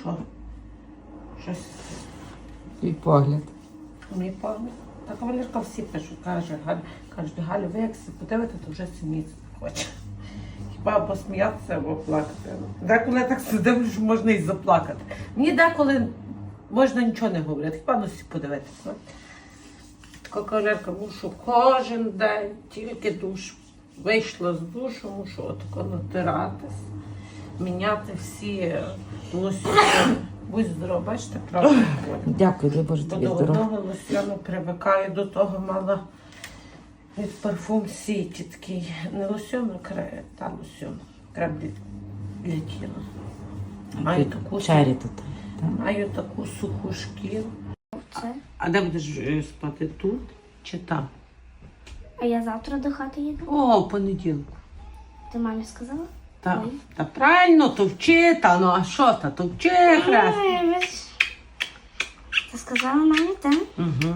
Що? Щось Твій погляд. мій погляд. Та кавалерка всі пишуть, каже, кажуть, Галю, ви як подивите, то вже сім'ї хоче. Хіба або сміятися, або плакати. Деколи я так сидив, що можна і заплакати. Мені деколи можна нічого не говорити, хіба ну всі подивитися. Така кавалерка, мушу кожен день, тільки душ. Вийшла з душу, мушу отако натиратись, міняти всі лосьони. Будь здорова, бачите, правда. Дякую, дай Боже Бо тобі до здоров'я. одного лосьону привикаю, до того мала від парфум Сіті такий. Не лосьон, а крем, та лосьон. Крем для, для тіла. Маю таку, Чері тут. маю таку суху шкіру. Це. А де будеш е, спати? Тут чи там? А я завтра до хати їду. О, в понеділку. Ти мамі сказала? Та, та правильно, то та ну а що та, то вчи хрест. Ти сказала мамі, так? Угу.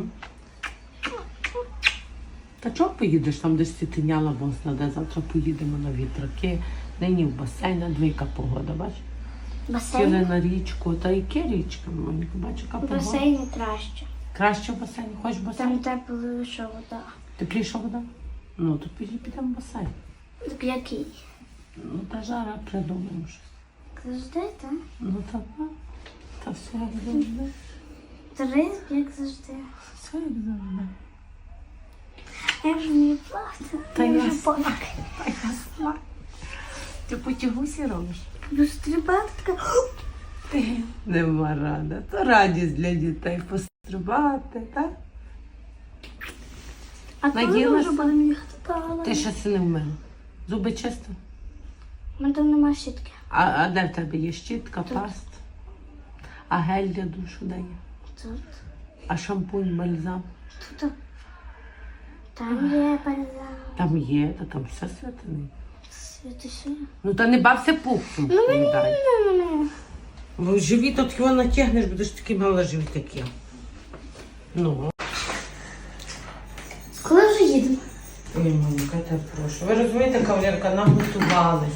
Та чого поїдеш там, десь ти босна, де завтра поїдемо на вітраки, нині в басейн, на двійка погода, бач? Сіли Басейн? на річку, та яке річка, Моніка, бач, яка В погода. басейні краще. Краще в басейн, хочеш в басейн? Там тепліша вода. Тепліша вода? Ну, то підемо в басейн. Так який? Ну, та жара придумаємо щось. Завжди, так? Ну, та, та, та все як завжди. Три, як завжди. Все як завжди. Я вже не плакати. Та я я вже. Та ясна. Ти потягусі робиш? Буду стрибати така. Ти нема рада. То радість для дітей пострибати, так? А коли ми вже будемо їхати Павла? Ти ще си не вмила. Зуби чисто. У мене там нема щітки. А, а де в тебе є щітка, паст? А гель для душу дає? Тут. А шампунь, бальзам? Тут. Там є бальзам. Там є, та там все святине. Святиши. Ну та не бався пупсом. Ну мені не. Бо живіт от його натягнеш, будеш такий мала живіт, як я. Ну. Коли вже їдемо? Ой, мамка, я прошу. Ви розумієте, кавалерка, наготувались.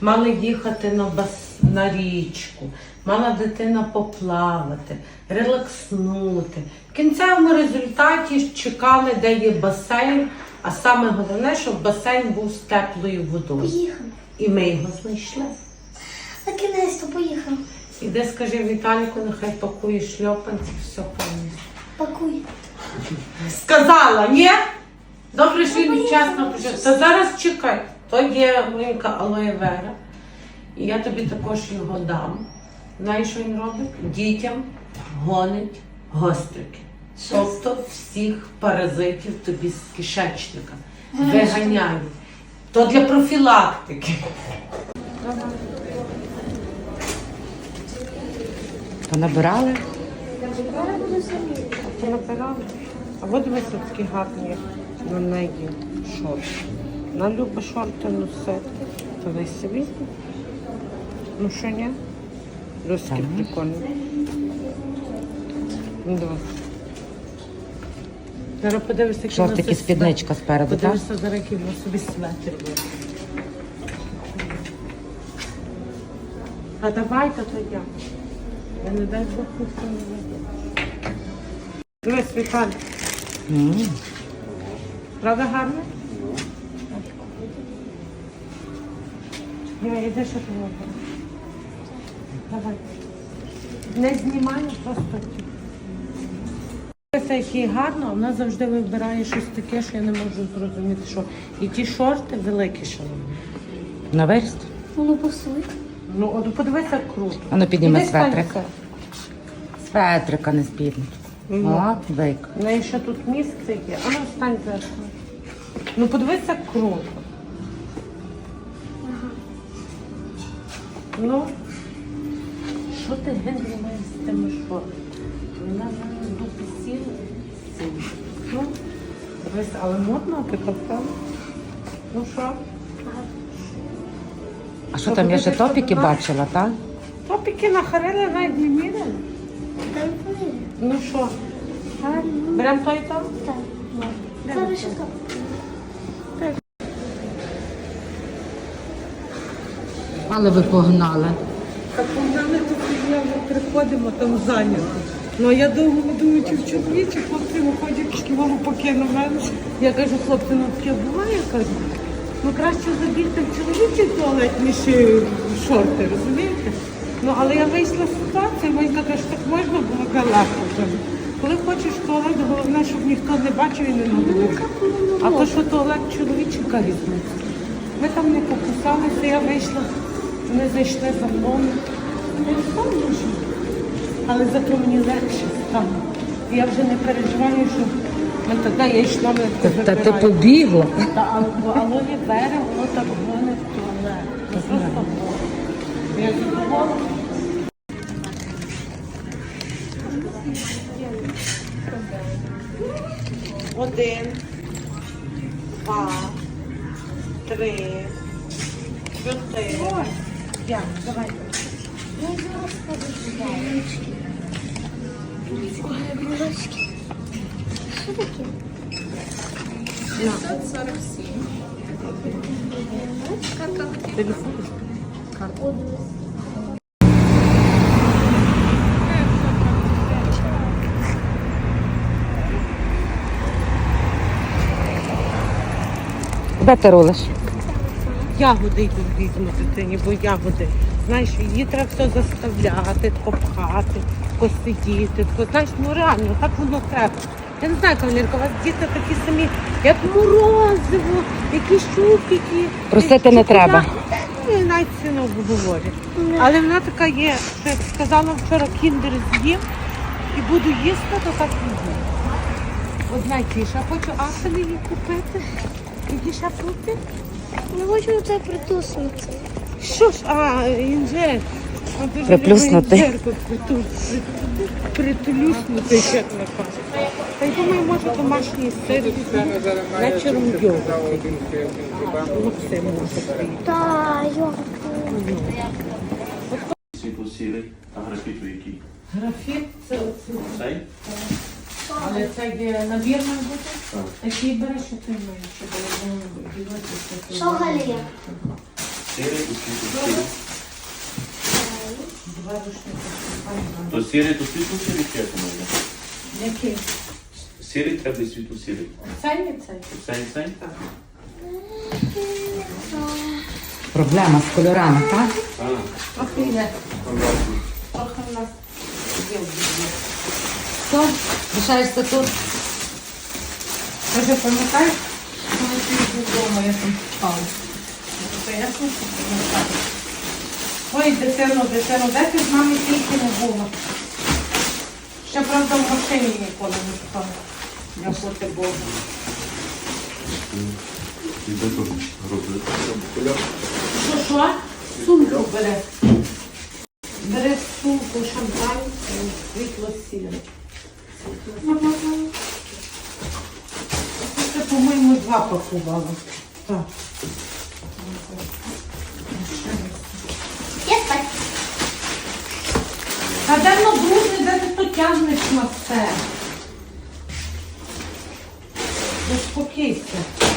Мали їхати на, бас... на річку, мала дитина поплавати, релакснути. В кінцевому результаті чекали, де є басейн, а саме головне, щоб басейн був з теплою водою. Поїхали. І ми його знайшли. На кінець то поїхав. Іди скажи Віталіку, нехай пакує шльопанці, все повністю. Пакуй. Сказала, ні? Добре, що він вчасно почав. Та зараз чекай. То є моїнка алоє вера. І я тобі також його дам. Знаєш, що він робить? Дітям гонить гострики. Тобто всіх паразитів тобі з кишечника. Виганяє. То для профілактики. То набирали? Понабирали. А от дивися такі гарні на неї шорти. Вона любить шорти носити. То ви собі. Ну що ні? Доски прикольні. Ну, давай. Зараз подивися, який Шортики, спідничка спереду, так? Подивися, зараз який воно собі буде. А давайте то я. Я не дай Бог ніхто не веде. Дивись, Віталій. Правда гарно? Я йди, що ти робиш. Давай. Не знімай, просто ті. Дивися, який гарно, а вона завжди вибирає щось таке, що я не можу зрозуміти, що і ті шорти великі шалені. На виріст? Ну, посуй. Ну, от подивися, як круто. А ну, підніми Іди светрик. це. Светрика, не спідничку. Ну. О, вик. У неї ще тут місце є. А ну встань зараз. Ну подивися, як круто. Ну, що ти Генрі маєш з тими шортами? Вона мене дупі сіла. Ну, дивись, але модно, ти правда? Ну що? А що там, я ще топіки бачила, так? Топіки нахарили, навіть не повірю. Ну що, беремо той там? Так. Зараз ще так. Але ви погнали. Так вона не приходимо, там зайнято. Ну я довго думаю, чи в чоловічі хлопці виходять, що маму покинув мене. Я кажу, хлопці, ну таке буває, я кажу. Ну краще забігти в чоловічий туалет, ніж е, в шорти, розумієте? Ну але я вийшла з ситуації, вийшла, каже, так можна було легко. кажу. Коли хочеш туалет, головне, щоб ніхто не бачив і не надивився. А то, що туалет чоловічий, різниця. Ми там не покусалися, я вийшла, вони зайшли за мною. І все може. Але зато мені легше стало. Я вже не переживаю, що ми тоді я йшла, ми Та, ти побігла. та а- Алоні бере, воно так гоне в туалет. Просто гоне. Я задоволена. Один, два, три, чотири. П'ять. Давай. Що? Ягоди йду візьму дитині, бо ягоди. Знаєш, її треба все заставляти, тако пхати, тако сидіти, тако, знаєш, ну реально, так воно треба. Я не знаю, кавалерка, у вас діти такі самі, як морозиво, якісь чупики. Просити не треба. Ну, я навіть це не обговорю. Але вона така є, що як сказала вчора, кіндер з'їм і буду їсти, то так і буде. От знаєте, хочу апелі їй купити. Які ще фрукти? Не хочу це притуснути. Що ж, а, інжир. Приплюснути. Притулюснути, як кажете. Та й думаю, може домашній сир вечором йогурт. Ну, все може. Та, йо. Світло сірий, а графіту який? Графіт це оце. Але це є набір має бути. Береш, що ти маєш, щоб воно ділитися. Що Галія? Сірий і світло сірий. Два рушники. То сірий, то світло сірий чи як воно? Який? Сірий треба і світло сірий. Цей не цей? Цей, цей? Проблема з кольорами, так? А, Трохи є. Трохи в нас є в. Все, лишаєшся тут. Ти вже пам'ятаєш, коли ти вдома, я там спала? Це ясно, що пам'ятаєш? Ой, дитино, дитино, де ти з нами тільки не була? Ще, правда, в машині ніколи не спала. Дякувати Богу. І де тут робити? Що, що? Сумку бери. Бери сумку, шампанське, світло сіль. Це, по-моєму, два пакували. Так. Я так. А де воно де ти потягнеш на все? Заспокійся.